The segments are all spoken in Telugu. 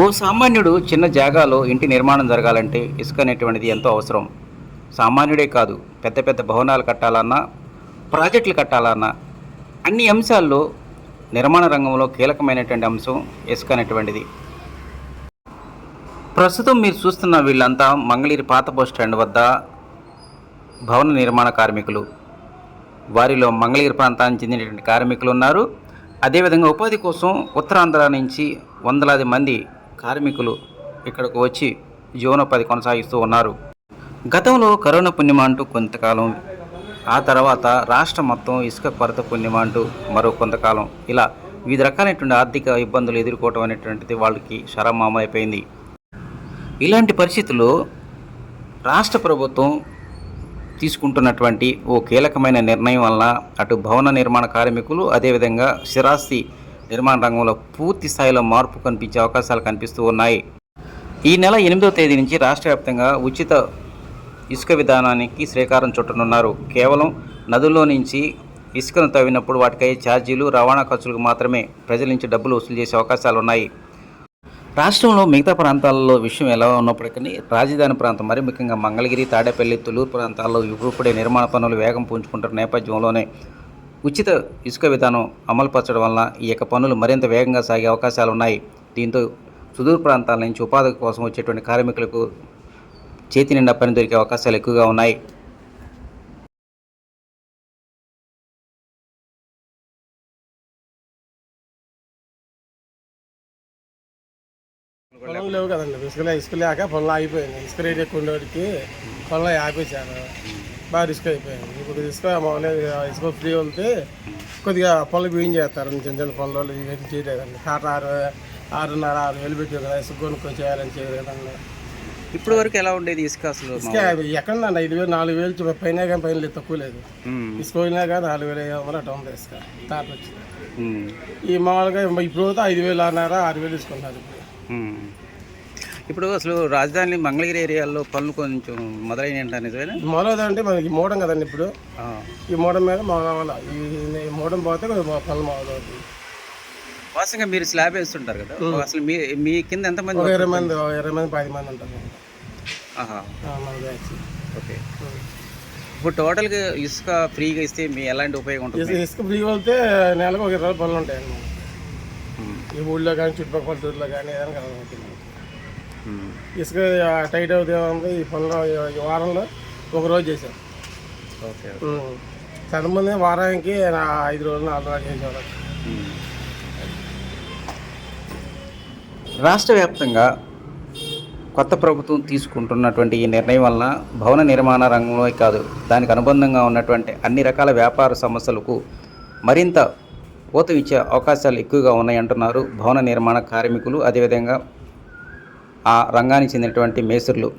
ఓ సామాన్యుడు చిన్న జాగాలో ఇంటి నిర్మాణం జరగాలంటే ఇసుక అనేటువంటిది ఎంతో అవసరం. సామాన్యుడే కాదు పెద్ద పెద్ద భవనాలు కట్టాలన్నా ప్రాజెక్టులు కట్టాలన్నా అన్ని అంశాల్లో నిర్మాణ రంగంలో కీలకమైనటువంటి అంశం ఇసుక అనేటువంటిది. ప్రస్తుతం మీరు చూస్తున్న వీళ్ళంతా మంగళగిరి పాత బస్ స్టాండ్ వద్ద భవన నిర్మాణ కార్మికులు. వారిలో మంగళగిరి ప్రాంతానికి చెందినటువంటి కార్మికులు ఉన్నారు. అదేవిధంగా ఉపాధి కోసం ఉత్తరాంధ్ర నుంచి వందలాది మంది కార్మికులు ఇక్కడకు వచ్చి జీవనోపాధి కొనసాగిస్తూ ఉన్నారు. గతంలో కరోనా పుణ్యమ అంటూ కొంతకాలం ఆ తర్వాత రాష్ట్రం మొత్తం ఇసుక కొరత పుణ్యమ అంటూ మరో కొంతకాలం. ఇలా వివిధ రకాలైనటువంటి ఆర్థిక ఇబ్బందులు ఎదుర్కోవటం అనేటువంటిది వాళ్ళకి శరమామైపోయింది ఇలాంటి పరిస్థితుల్లో రాష్ట్ర ప్రభుత్వం తీసుకుంటున్నటువంటి ఓ కీలకమైన నిర్ణయం వలన అటు భవన నిర్మాణ కార్మికులు అదేవిధంగా స్థిరాస్తి నిర్మాణ రంగంలో పూర్తి స్థాయిలో మార్పు కనిపించే అవకాశాలు కనిపిస్తూ ఉన్నాయి. ఈ నెల ఎనిమిదవ తేదీ నుంచి రాష్ట్ర వ్యాప్తంగా ఉచిత ఇసుక విధానానికి శ్రీకారం చుట్టనున్నారు. కేవలం నదుల్లో నుంచి ఇసుకను తవ్వినప్పుడు వాటికై ఛార్జీలు రవాణా ఖర్చులకు మాత్రమే ప్రజల నుంచి డబ్బులు వసూలు చేసే అవకాశాలు ఉన్నాయి. రాష్ట్రంలో మిగతా ప్రాంతాల్లో విషయం ఎలా ఉన్నప్పటికీ రాజధాని ప్రాంతం మరి ముఖ్యంగా మంగళగిరి తాడేపల్లి తులూరు ప్రాంతాల్లో ఇప్పుడిప్పుడే నిర్మాణ పనులు వేగం పుంజుకుంటున్న నేపథ్యంలోనే ఉచిత ఇసుక విధానం అమలుపరచడం వలన ఈ యొక్క పనులు మరింత వేగంగా సాగే అవకాశాలు ఉన్నాయి. దీంతో సుదూర ప్రాంతాల నుంచి ఉపాధి కోసం వచ్చేటువంటి కార్మికులకు చేతి నిండా పని దొరికే అవకాశాలు ఎక్కువగా ఉన్నాయి. పొలం లేవు కదండి. ఇసుక ఇసుక లేక పొలం ఆగిపోయింది. ఇసుక రేట్ ఎక్కువ ఉండేవాడికి పొలం ఆపేశారు బాగా రిస్క్ అయిపోయింది. ఇప్పుడు ఇసుక మామూలుగా ఇసుక ఫ్రీ వెళ్తే కొద్దిగా పొలం బియ్యం చేస్తారు. చిన్న చిన్న పొలంలో ఇవన్నీ చేయలేదండి. కాట ఆరు ఆరున్నర ఆరు వేలు పెట్టి కదా ఇసుక కొనుక్కొని చేయాలని చేయలేదండి ఇప్పటి వరకు ఎలా ఉండేది ఇసుక అసలు ఇసుక ఎక్కడండి ఐదు వేలు నాలుగు వేలు పైన కానీ పైన లేదు తక్కువ లేదు. ఇసుక పోయినా కానీ నాలుగు వేలు ఐదు వందలు అట్లా ఉంది ఇసుక. తాట వచ్చి ఉమ్, ఈ మామూలుగా ఇప్పుడు ఐదు వేలు ఆరున్నర ఆరు వేలు తీసుకుంటున్నారు ఇప్పుడు. ఇప్పుడు అసలు రాజధాని మంగళగిరి ఏరియాలో పనులు కొంచెం మొదలైన నిజమేనా? మొదలవుతుంది అంటే మనకి మోడం కదండి ఇప్పుడు. ఈ మోడం మీద మొదలవ్వాలి ఈ మోడం పోతే కొంచెం పనులు మొదలవుతుంది వాస్తవంగా మీరు స్లాబ్ వేస్తుంటారు కదా. అసలు మీ మీ కింద ఎంతమంది ఇరవై మంది ఇరవై మంది పది మంది ఉంటారు. ఓకే. ఇప్పుడు టోటల్గా ఇసుక ఫ్రీగా ఇస్తే మీ ఎలాంటి ఉపయోగం ఉంటుంది? ఇసుక ఇసుక ఫ్రీ వెళ్తే నెలకు ఒక ఇరవై పనులు ఉంటాయండి. ఈ ఊళ్ళో కానీ చుట్టుపక్కల పల్లెటూరులో కానీ ఏదైనా ఇసుక టైట్ అవుతుంది ఈ పనులు ఈ- వారంలో ఒక రోజు చేశాం. ఓకే. వారానికి ఐదు రోజులు నాలుగు రోజులు చేసేవాళ్ళు. ఉమ్. రాష్ట్ర వ్యాప్తంగా కొత్త ప్రభుత్వం తీసుకుంటున్నటువంటి ఈ నిర్ణయం వలన భవన నిర్మాణ రంగంలో కాదు దానికి అనుబంధంగా ఉన్నటువంటి అన్ని రకాల వ్యాపార సమస్యలకు మరింత ఊతం ఇచ్చే అవకాశాలు ఎక్కువగా ఉన్నాయంటున్నారు భవన నిర్మాణ కార్మికులు. అదేవిధంగా ఆ రంగానికి చెందినటువంటి మేస్త్రులు.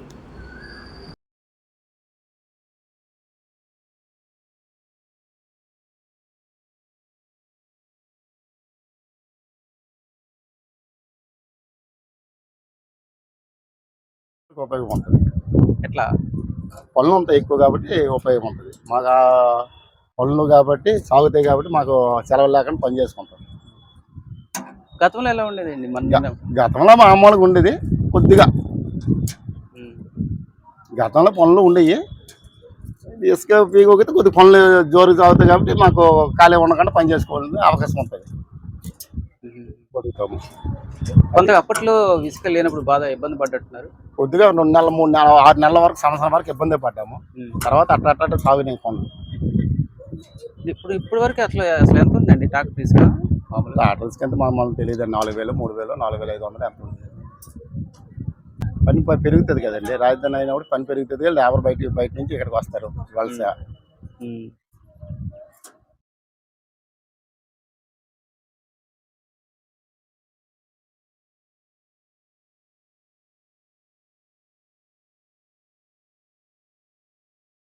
ఉపయోగం ఉంటుంది ఎట్లా? పనులు ఉంటాయి ఎక్కువ కాబట్టి ఉపయోగం ఉంటుంది మాకు ఆ పనులు కాబట్టి సాగుతాయి కాబట్టి మాకు సెలవు లేకుండా పని చేసుకుంటాం. గతంలో ఎలా ఉండేదండి మన గతంలో మామూలుగా ఉండేది. కొద్దిగా. గతంలో పనులు ఉండేవి ఇసుక పీకొకితే కొద్ది పనులు జోరు సాగుతాయి కాబట్టి మాకు ఖాళీ ఉండకుండా పని చేసుకోవాలని అవకాశం ఉంటుంది. బతుకుతాము కొంత అప్పట్లో ఇసుక లేనప్పుడు బాగా ఇబ్బంది పడ్డట్టున్నారు? కొద్దిగా రెండు నెలలు మూడు నెలలు ఆరు నెలల వరకు సంవత్సరం వరకు ఇబ్బంది పడ్డాము. తర్వాత అట్ట అట్ట అట్ట పనులు. ఇప్పుడు ఇప్పటి వరకు అసలు అసలు ఎంత ఉందండి ట్రాక్టర్ ఇసుక మామూలుగా? ఆటోస్ కింద మనల్ని తెలియదు నాలుగు వేలు మూడు వేలు నాలుగు వేల ఐదు వందలు ఎంత పని పెరుగుతుంది కదండి. రాజధాని అయినప్పుడు పని పెరుగుతుంది. లేబర్ బయట బయట నుంచి ఇక్కడికి వస్తారు. వలస.